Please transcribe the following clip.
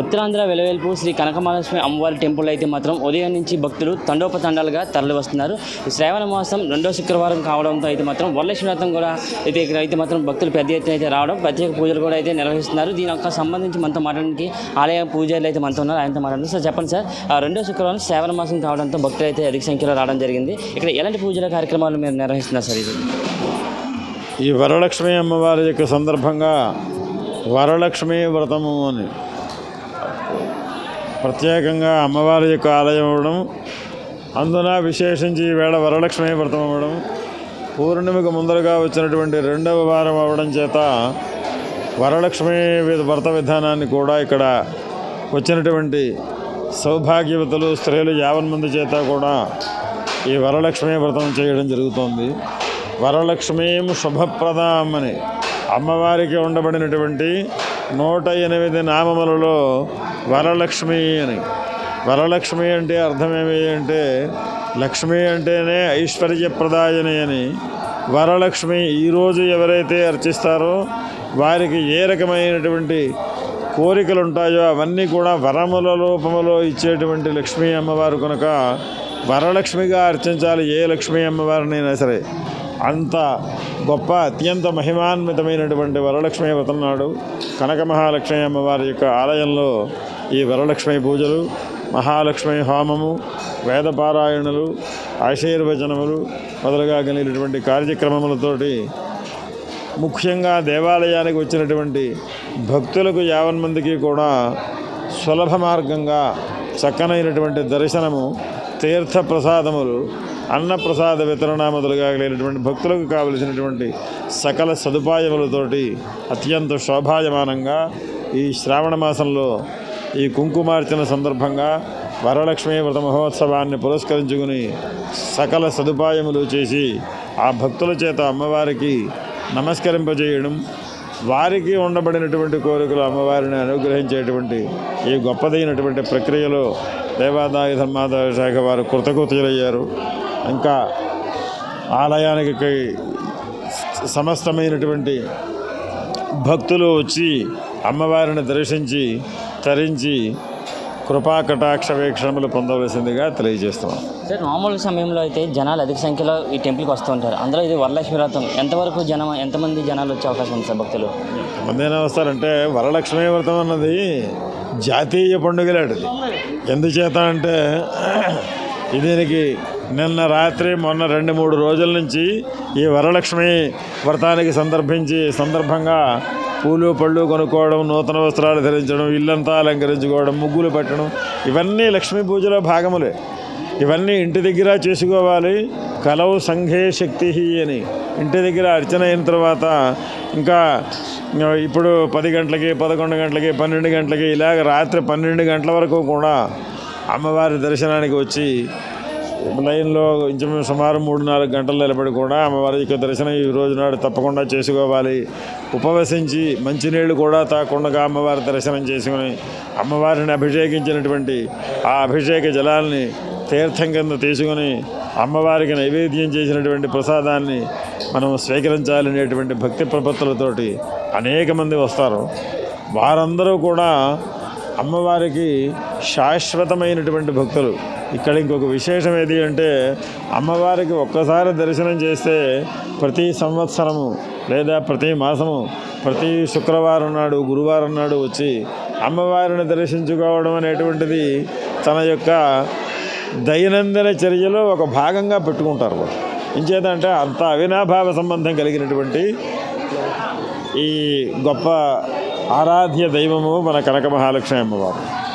ఉత్తరాంధ్ర వెలవేల్పు శ్రీ కనకమహాలక్ష్మి అమ్మవారి టెంపుల్ అయితే మాత్రం ఉదయం నుంచి భక్తులు తండోపతండాలుగా తరలి వస్తున్నారు ఈ శ్రావణ మాసం రెండో శుక్రవారం కావడంతో అయితే మాత్రం వరలక్ష్మి వ్రతం కూడా అయితే ఇక్కడ అయితే మాత్రం భక్తులు పెద్ద ఎత్తున అయితే రావడం ప్రత్యేక పూజలు కూడా అయితే నిర్వహిస్తున్నారు. దీని యొక్క సంబంధించి మనతో మాట్లాడడానికి ఆలయ పూజారులు అయితే మనతో ఉన్నారు. ఆయనతో మాట్లాడారు సార్ చెప్పండి సార్. ఆ రెండో శుక్రవారం శ్రావణ మాసం కావడంతో భక్తులు అయితే అధిక సంఖ్యలో రావడం జరిగింది. ఇక్కడ ఎలాంటి పూజల కార్యక్రమాలు మీరు నిర్వహిస్తున్నారు సార్ ఇది? ఈ వరలక్ష్మి అమ్మవారి యొక్క సందర్భంగా వరలక్ష్మి వ్రతము అని ప్రత్యేకంగా అమ్మవారి యొక్క ఆలయం అవ్వడం అందున విశేషించి ఈవేళ వరలక్ష్మి వ్రతం అవ్వడం పూర్ణిమకు ముందరగా వచ్చినటువంటి రెండవ వారం అవ్వడం చేత వరలక్ష్మి వ్రత విధానాన్ని కూడా ఇక్కడ వచ్చినటువంటి సౌభాగ్యవతులు స్త్రీలు యావన్ మంది చేత కూడా ఈ వరలక్ష్మి వ్రతం చేయడం జరుగుతోంది. వరలక్ష్మీం శుభప్రదాం అని అమ్మవారికి ఉండబడినటువంటి నూట ఎనిమిది నామములలో వరలక్ష్మి అని. వరలక్ష్మి అంటే అర్థమేమి అంటే లక్ష్మి అంటేనే ఐశ్వర్యప్రదాయని అని. వరలక్ష్మి ఈరోజు ఎవరైతే అర్చిస్తారో వారికి ఏ రకమైనటువంటి కోరికలు ఉంటాయో అవన్నీ కూడా వరముల రూపములో ఇచ్చేటువంటి లక్ష్మీ అమ్మవారు కనుక వరలక్ష్మిగా అర్చించాలి ఏ లక్ష్మీ అమ్మవారినైనా సరే. అంత గొప్ప అత్యంత మహిమాన్వితమైనటువంటి వరలక్ష్మి వ్రతం నాడు కనక మహాలక్ష్మి అమ్మవారి యొక్క ఆలయంలో ఈ వరలక్ష్మి పూజలు మహాలక్ష్మి హోమము వేదపారాయణలు ఆశీర్వచనములు మొదలుగా కలిగినటువంటి కార్యక్రమములతోటి ముఖ్యంగా దేవాలయానికి వచ్చినటువంటి భక్తులకు యావన్మందికి కూడా సులభ మార్గంగా చక్కనైనటువంటి దర్శనము తీర్థ ప్రసాదములు అన్నప్రసాద వితరణ మొదలుగా లేనటువంటి భక్తులకు కావలసినటువంటి సకల సదుపాయములతోటి అత్యంత శోభాయమానంగా ఈ శ్రావణ మాసంలో ఈ కుంకుమార్చన సందర్భంగా వరలక్ష్మీ వ్రత మహోత్సవాన్ని పురస్కరించుకుని సకల సదుపాయములు చేసి ఆ భక్తుల చేత అమ్మవారికి నమస్కరింపజేయడం వారికి ఉండబడినటువంటి కోరికలు అమ్మవారిని అనుగ్రహించేటువంటి ఈ గొప్పదైనటువంటి ప్రక్రియలో దేవాదాయ ధర్మాదాయ శాఖ వారు కృతకృతులయ్యారు ఇంకా ఆలయానికి సమస్తమైనటువంటి భక్తులు వచ్చి అమ్మవారిని దర్శించి తరించి కృపా కటాక్ష వీక్షణములు పొందవలసిందిగా తెలియజేస్తున్నాం. సార్ మామూలు సమయంలో అయితే జనాలు అధిక సంఖ్యలో ఈ టెంపుల్కి వస్తూ ఉంటారు. అందులో ఇది వరలక్ష్మి వ్రతం. ఎంతవరకు జనం ఎంతమంది జనాలు వచ్చే అవకాశం ఉంది సార్ భక్తులు? మందేనా వస్తారంటే వరలక్ష్మీ వ్రతం అన్నది జాతీయ పండుగలాంటిది ఎందుచేత అంటే దీనికి నిన్న రాత్రి మొన్న రెండు మూడు రోజుల నుంచి ఈ వరలక్ష్మి వ్రతానికి సందర్భించి సందర్భంగా పూలు పళ్ళు కొనుక్కోవడం నూతన వస్త్రాలు ధరించడం ఇల్లంతా అలంకరించుకోవడం ముగ్గులు పెట్టడం ఇవన్నీ లక్ష్మీ పూజలో భాగములే. ఇవన్నీ ఇంటి దగ్గర చేసుకోవాలి. కలవు సంఘే శక్తి అని ఇంటి దగ్గర అర్చన అయిన తర్వాత ఇంకా ఇంకా ఇప్పుడు పది గంటలకి పదకొండు గంటలకి పన్నెండు గంటలకి ఇలాగ రాత్రి పన్నెండు గంటల వరకు కూడా అమ్మవారి దర్శనానికి వచ్చి లైన్లో ఇంచుమించు సుమారు మూడు నాలుగు గంటలు నిలబడి కూడా అమ్మవారి యొక్క దర్శనం ఈ రోజు నాడు తప్పకుండా చేసుకోవాలి. ఉపవసించి మంచినీళ్ళు కూడా తాకుండా అమ్మవారి దర్శనం చేసుకుని అమ్మవారిని అభిషేకించినటువంటి ఆ అభిషేక జలాల్ని తీర్థం కింద తీసుకుని అమ్మవారికి నైవేద్యం చేసినటువంటి ప్రసాదాన్ని మనం స్వీకరించాలనేటువంటి భక్తి ప్రపత్తులతోటి అనేక మంది వస్తారు. వారందరూ కూడా అమ్మవారికి శాశ్వతమైనటువంటి భక్తులు. ఇక్కడ ఇంకొక విశేషం ఏది అంటే అమ్మవారికి ఒక్కసారి దర్శనం చేస్తే ప్రతి సంవత్సరము లేదా ప్రతి మాసము ప్రతి శుక్రవారం నాడు గురువారం నాడు వచ్చి అమ్మవారిని దర్శించుకోవడం అనేటువంటిది తన యొక్క దైనందిన చర్యలో ఒక భాగంగా పెట్టుకుంటారు వాళ్ళు. ఇంచేతంటే అంత అవినాభావ సంబంధం కలిగినటువంటి ఈ గొప్ప ఆరాధ్య దైవము మన కనక మహాలక్ష్మి అమ్మవారు.